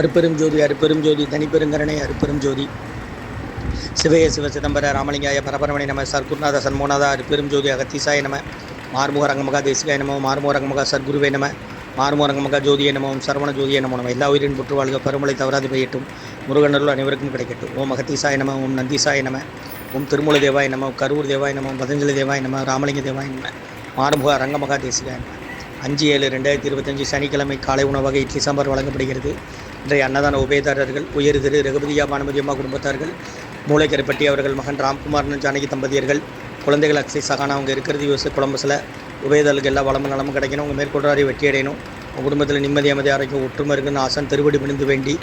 அருப்பெரும் ஜோதி அருப்பெரும் ஜோதி தனிப்பெருங்கரணை அருப்பெரும் ஜோதி. சிவய சிவ சிதம்பர ராமலிங்காய பரபரமணி நம சர்க்குருநாத சன்மோனாதா அருப்பெரும் ஜோதி அகத்தீசாய நம மார்முக ரங்கமகா தேசிகாய நமோ மார்முக ரங்கமகா சர்க்குருவே நம மார்முக ரங்கமகா ஜோதிய நமோம் சரவண ஜோதிய நமோ நம்ம எல்லா உயிரின் புற்று வாழ்க பருமலை தவறாது பெய்யட்டும். முருகனருள் அனைவருக்கும் கிடைக்கட்டும். ஓம் அகத்தீசாய நம ஓம் நந்தீசாய நம ஓம் திருமூல தேவாய நம கரூர் தேவாய நம பதஞ்சலி தேவாய நம ராமலிங்க தேவாய நம மார்முக ரங்கமகா தேசிகாய நம. அஞ்சு ஏழு ரெண்டாயிரத்தி இருபத்தஞ்சு சனிக்கிழமை காலை உணவாக இட்லி சாம்பார் வழங்கப்படுகிறது. இன்றைய அன்னதான உபயதாரர்கள் உயர் திரு ரகுபதியா பானுமதியம்மா குடும்பத்தார்கள் மூளைக்கரைப்பட்டி அவர்கள் மகன் ராம்குமார்னு ஜானகி தம்பதியர்கள் குழந்தைகள் அக்சை சகானா அவங்க இருக்கிறது யோசி குழம்புசில் உபயதாரர்களுக்கு எல்லா வளமும் நலமும் கிடைக்கணும். உங்கள் மேற்கொண்டாரி வெற்றி அடையணும். உங்கள் குடும்பத்தில் நிம்மதி அமைதி ஆரோக்கியம் ஒற்றுமை இருக்குன்னு ஆசன் திருவடி பிணிந்து வேண்டி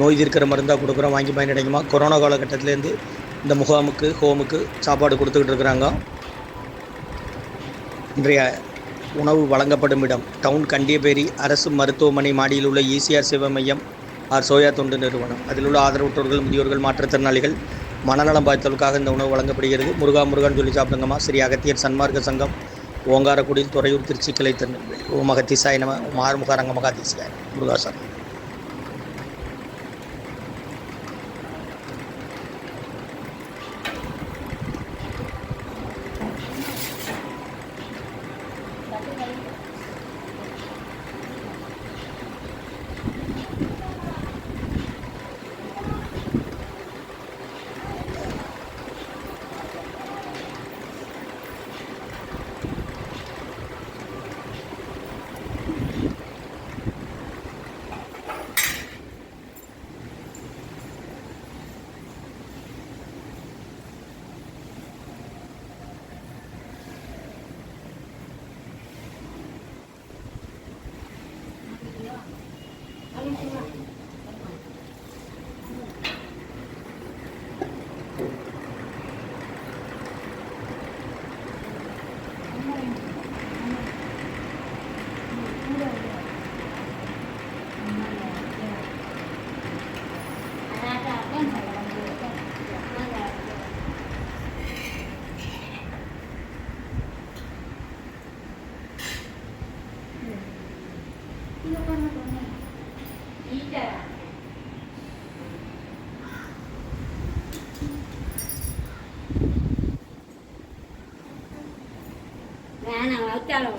நோய் தீர்க்கிற மருந்தாக கொடுக்குறோம் வாங்கி பயனடைக்குமா கொரோனா காலகட்டத்திலேருந்து இந்த முகாமுக்கு ஹோமுக்கு சாப்பாடு கொடுத்துக்கிட்டு இருக்கிறாங்க. இன்றைய உணவு வழங்கப்படும் இடம் டவுன் கண்டியபேரி அரசு மருத்துவமனை மாடியில் உள்ள இசிஆர் சேவை மையம். ஆர் சோயா தொண்டு நிறுவனம். அதில் உள்ள ஆதரவற்றோர்கள் முதியோர்கள் மாற்றுத்திறனாளிகள் மனநலம் பாதித்தவர்களுக்காக இந்த உணவு வழங்கப்படுகிறது. முருகா முருகன் சொல்லி சாப்பிடுங்கம்மா. ஸ்ரீ அகத்தியர் சன்மார்க்க சங்கம் ஓங்காரக்குடியில் துறையூர் திருச்சி கிளை திருநெல்வேலி ஓ மகத்திசாய நம いいから。வேணாம் வச்சாலும்